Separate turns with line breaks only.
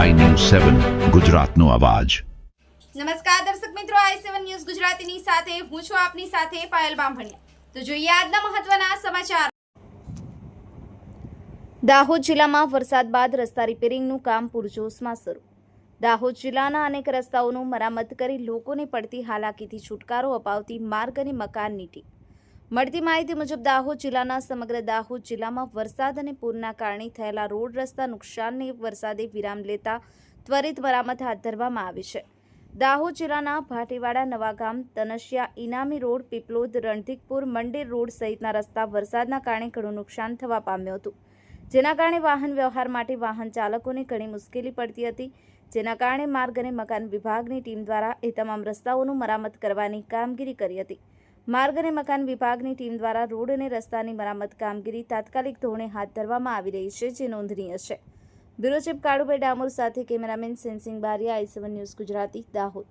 સેવન, ગુજરાતનો અવાજ.
નમસ્કાર દર્શક મિત્રો, આઈ સેવન ન્યૂઝ ગુજરાતીની સાથે હું છું આપની સાથે પાયલ બામભણિયા. તો જોઈએ આજના મહત્વના સમાચાર. દાહોદ જિલ્લામાં વરસાદ બાદ રસ્તા રિપેરિંગનું કામ પૂરજોશમાં શરૂ. દાહોદ જિલ્લાના અનેક રસ્તાઓનું મરામત કરી લોકોને પડતી હાલાકીથી છુટકારો અપાવતી માર્ગ અને મકાનની ટીમ મળતી માહિતી મુજબ દાહોદ જિલ્લાના સમગ્ર દાહોદ જિલ્લામાં વરસાદ અને પૂરના કારણે થયેલા રોડ રસ્તા નુકસાનને વરસાદે વિરામ લેતા ત્વરિત મરામત હાથ ધરવામાં આવી છે. દાહોદ જિલ્લાના ભાટીવાડા, નવાગામ, તનસિયા ઇનામી રોડ, પીપલોદ, રણધીકપુર, મંડેર રોડ સહિતના રસ્તા વરસાદના કારણે ઘણું નુકસાન થવા પામ્યું હતું. જેના કારણે વાહન વ્યવહાર માટે વાહન ચાલકોને ઘણી મુશ્કેલી પડતી હતી. જેના કારણે માર્ગ અને મકાન વિભાગની ટીમ દ્વારા એ તમામ રસ્તાઓનું મરામત કરવાની કામગીરી કરી હતી. માર્ગ અને મકાન વિભાગની ટીમ દ્વારા રોડ અને રસ્તાની મરામત કામગીરી તાત્કાલિક ધોરણે હાથ ધરવામાં આવી રહી છે, જે નોંધનીય છે. બ્યુરો ચીફ કાળુભાઈ ડામોર સાથે cameraman Sensing Bariya, I news Gujarati, Dahod.